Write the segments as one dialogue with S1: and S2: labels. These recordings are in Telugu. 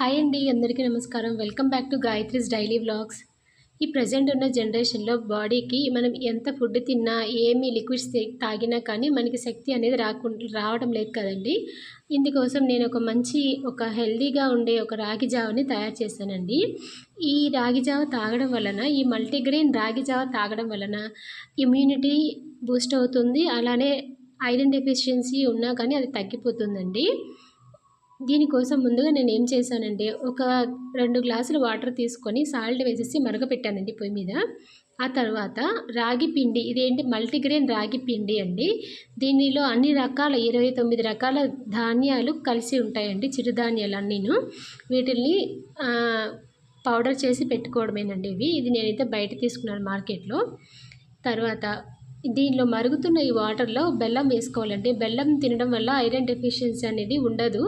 S1: హాయ్ అండి అందరికీ నమస్కారం. Welcome back to Gayatri's daily vlogs. ఈ ప్రజెంట్ ఉన్న జనరేషన్లో బాడీకి మనం ఎంత ఫుడ్ తిన్నా ఏమి లిక్విడ్స్ తాగినా కానీ మనకి శక్తి అనేది రాకుండా రావడం లేదు కదండి. ఇందుకోసం నేను ఒక మంచి ఒక హెల్దీగా ఉండే ఒక రాగి జావని తయారు చేశానండి. ఈ రాగి జావ తాగడం వలన ఈ మల్టీగ్రెయిన్ రాగి జావ తాగడం వలన ఇమ్యూనిటీ బూస్ట్ అవుతుంది. అలానే ఐరన్ డెఫిషియన్సీ ఉన్నా కానీ అది తగ్గిపోతుందండి. దీనికోసం ముందుగా నేను ఏం చేశానంటే ఒక రెండు గ్లాసులు వాటర్ తీసుకొని సాల్ట్ వేసేసి మరగపెట్టానండి పొయ్యి మీద. ఆ తర్వాత రాగి పిండి ఇదేంటి మల్టీగ్రెయిన్ రాగి పిండి అండి. దీనిలో అన్ని రకాల ఇరవై తొమ్మిది రకాల ధాన్యాలు కలిసి ఉంటాయండి చిరుధాన్యాలు అన్నీను. వీటిల్ని పౌడర్ చేసి పెట్టుకోవడమేనండి ఇవి. ఇది నేనైతే బయట తీసుకున్నాను మార్కెట్లో. తర్వాత దీనిలో మరుగుతున్న ఈ వాటర్లో బెల్లం వేసుకోవాలండి. బెల్లం తినడం వల్ల ఐరన్ డెఫిషియన్సీ అనేది ఉండదు.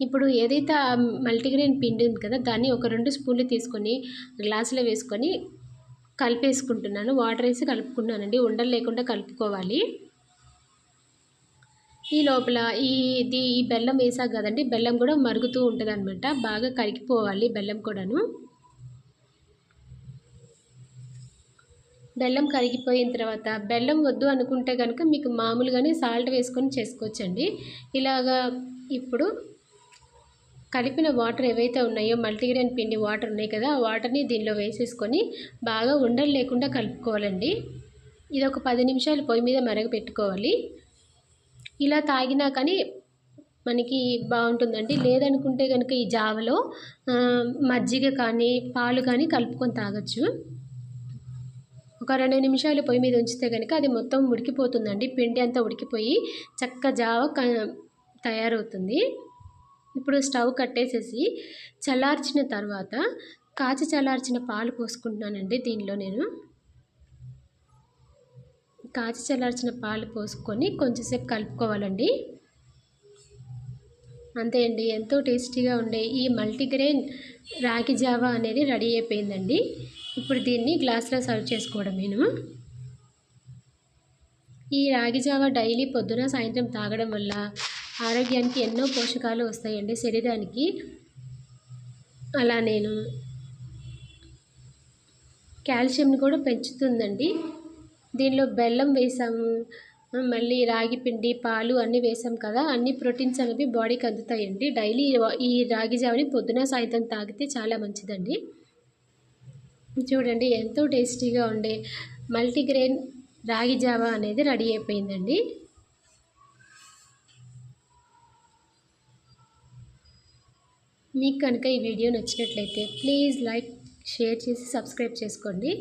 S1: ఇప్పుడు ఏదైతే మల్టీగ్రెయిన్ పిండి ఉంది కదా దాన్ని ఒక రెండు స్పూన్లు తీసుకొని గ్లాసులో వేసుకొని కలిపేసుకుంటున్నాను. వాటర్ వేసి కలుపుకున్నానండి. ఉండలు లేకుండా కలుపుకోవాలి. ఈ లోపల ఈ ఇది ఈ బెల్లం వేసాక కదండి బెల్లం కూడా మరుగుతూ ఉంటుంది అనమాట బాగా కరిగిపోవాలి బెల్లం కూడాను. బెల్లం కరిగిపోయిన తర్వాత బెల్లం వద్దు అనుకుంటే కనుక మీకు మామూలుగానే సాల్ట్ వేసుకొని చేసుకోవచ్చండి. ఇలాగా ఇప్పుడు కలిపిన వాటర్ ఏవైతే ఉన్నాయో మల్టీగ్రెయిన్ పిండి వాటర్ ఉన్నాయి కదా ఆ వాటర్ని దీనిలో వేసేసుకొని బాగా ఉండలు లేకుండా కలుపుకోవాలండి. ఇది ఒక పది నిమిషాలు పొయ్యి మీద మరగపెట్టుకోవాలి. ఇలా తాగినా కానీ మనకి బాగుంటుందండి. లేదనుకుంటే కనుక ఈ జావలో మజ్జిగ కానీ పాలు కానీ కలుపుకొని తాగొచ్చు. ఒక రెండు నిమిషాలు పొయ్యి మీద ఉంచితే కనుక అది మొత్తం ఉడికిపోతుందండి. పిండి అంతా ఉడికిపోయి చక్క జావ తయారవుతుంది. ఇప్పుడు స్టవ్ కట్టేసేసి చల్లార్చిన తర్వాత కాచి చల్లార్చిన పాలు పోసుకుంటున్నానండి దీనిలో నేను. కాచి చల్లార్చిన పాలు పోసుకొని కొంచెంసేపు కలుపుకోవాలండి. అంతే అండి ఎంతో టేస్టీగా ఉండే ఈ మల్టీగ్రెయిన్ రాగి జావా అనేది రెడీ అయిపోయిందండి. ఇప్పుడు దీన్ని గ్లాస్లో సర్వ్ చేసుకోవడం నేను. ఈ రాగి జావా డైలీ పొద్దున సాయంత్రం తాగడం వల్ల ఆరోగ్యానికి ఎన్నో పోషకాలు వస్తాయండి. శరీరానికి అలా నేను కాల్షియంని కూడా పెంచుతుందండి. దీనిలో బెల్లం వేసాము మళ్ళీ రాగి పిండి పాలు అన్నీ వేసాం కదా అన్ని ప్రోటీన్స్ అనేవి బాడీకి అందుతాయండి. డైలీ ఈ రాగి జావని పొద్దున సాయంత్రం తాగితే చాలా మంచిదండి. చూడండి ఎంతో టేస్టీగా ఉండే మల్టీగ్రెయిన్ రాగి జావా అనేది రెడీ అయిపోయిందండి. మీకు కనుక ఈ వీడియో నచ్చినట్లయితే ప్లీజ్ లైక్ షేర్ చేసి సబ్స్క్రైబ్ చేసుకోండి.